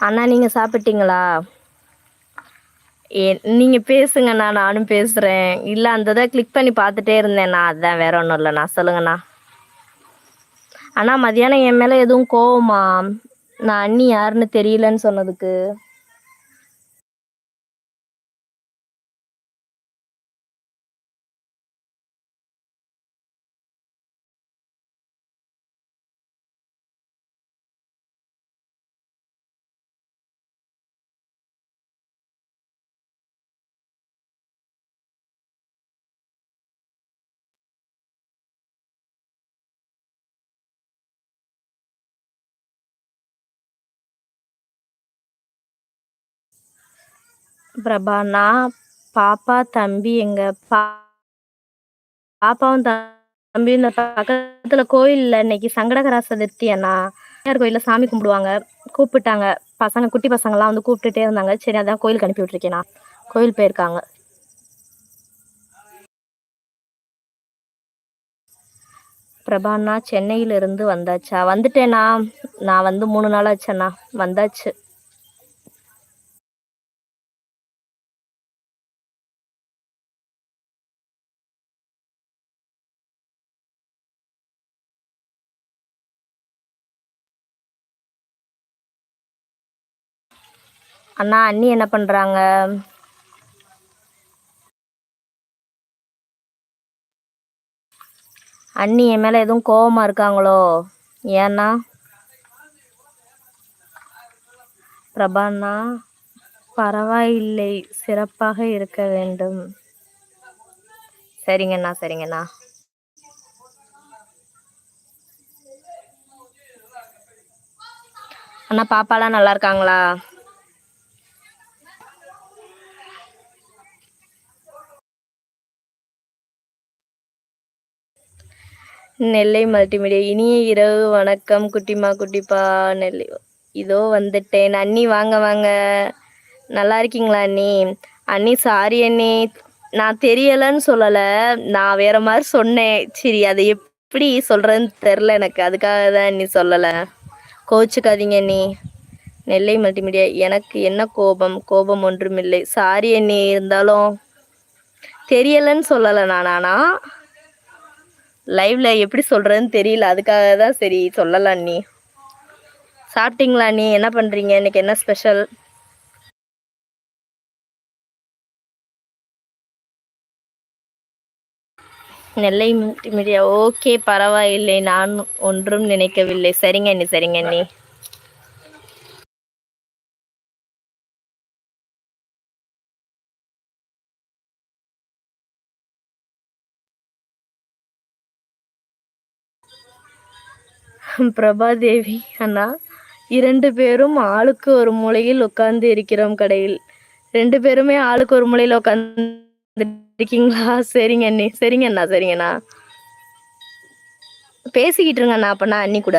அண்ணா நீங்கள் சாப்பிட்டீங்களா? ஏ நீங்கள் பேசுங்கண்ணா நானும் பேசுகிறேன் இல்லை அந்த இதை கிளிக் பண்ணி பார்த்துட்டே இருந்தேண்ணா. அதுதான் வேற ஒன்றும் இல்லைண்ணா சொல்லுங்கண்ணா. அண்ணா மதியானம் என் மேலே எதுவும் கோவமா? நான் அண்ணி யாருன்னு தெரியலன்னு சொன்னதுக்கு. பிரபா நான் பாப்பா தம்பி எங்க பா பாப்பாவும் தம்பி இந்த பக்கத்துல கோயில்ல இன்னைக்கு சங்கடகரா சதுர்த்தி அண்ணா பிள்ளையார் கோயில்ல சாமி கும்பிடுவாங்க. கூப்பிட்டாங்க. பசங்க குட்டி பசங்கெல்லாம் வந்து கூப்பிட்டுட்டே இருந்தாங்க. சரி அதான் கோயிலுக்கு அனுப்பி விட்டுருக்கேண்ணா கோயில் போயிருக்காங்க. பிரபாண்ணா சென்னையில இருந்து வந்தாச்சா? வந்துட்டேண்ணா நான் வந்து மூணு நாள் ஆச்சண்ணா வந்தாச்சு. அண்ணா அண்ணி என்ன பண்ணுறாங்க அண்ணி என் மேலே எதுவும் கோபமாக இருக்காங்களோ? ஏன்னா? பிரபாண்ணா பரவாயில்லை. சிறப்பாக இருக்க வேண்டும். சரிங்கண்ணா சரிங்கண்ணா. அண்ணா பாப்பாலாம் நல்லா இருக்காங்களா? நெல்லை மல்டிமீடியா. இனிய இரவு வணக்கம் குட்டிமா குட்டிப்பா நெல்லை. இதோ வந்துட்டேன். அண்ணி வாங்க வாங்க. நல்லா இருக்கீங்களா அண்ணி? அண்ணி சாரி அண்ணி. நான் தெரியலைன்னு சொல்லலை. நான் வேற மாதிரி சொன்னேன். சரி அதை எப்படி சொல்கிறதுன்னு தெரில எனக்கு. அதுக்காக தான் அண்ணி சொல்லலை. கோச்சுக்காதீங்க அண்ணி. நெல்லை மல்டிமீடியா. எனக்கு என்ன கோபம்? கோபம் ஒன்றுமில்லை. சாரி அண்ணி இருந்தாலும் தெரியலைன்னு சொல்லலை நான் ஆனால் லைவ்ல எப்படி சொல்றதுன்னு தெரியல. அதுக்காக தான் சரி சொல்லலாம் நீ. சாப்பிட்டீங்களா நீ? என்ன பண்றீங்க? இன்னைக்கு என்ன ஸ்பெஷல் நெல்லை மீடியா. ஓகே பரவாயில்லை. நான் ஒன்றும் நினைக்கவில்லை. சரிங்க அண்ணி சரிங்க அண்ணி பிரபாதேவி அண்ணா. இரண்டு பேரும் ஆளுக்கு ஒரு மூலையில் உட்கார்ந்து இருக்கிறோம் கடையில். ரெண்டு பேருமே ஆளுக்கு ஒரு மூலையில் உட்கார்ந்து இருக்கீங்களா சரிங்க அண்ணி சரிங்க அண்ணா. சரிங்கண்ணா பேசிக்கிட்டு இருங்கண்ணா அப்பண்ணா அண்ணி கூட.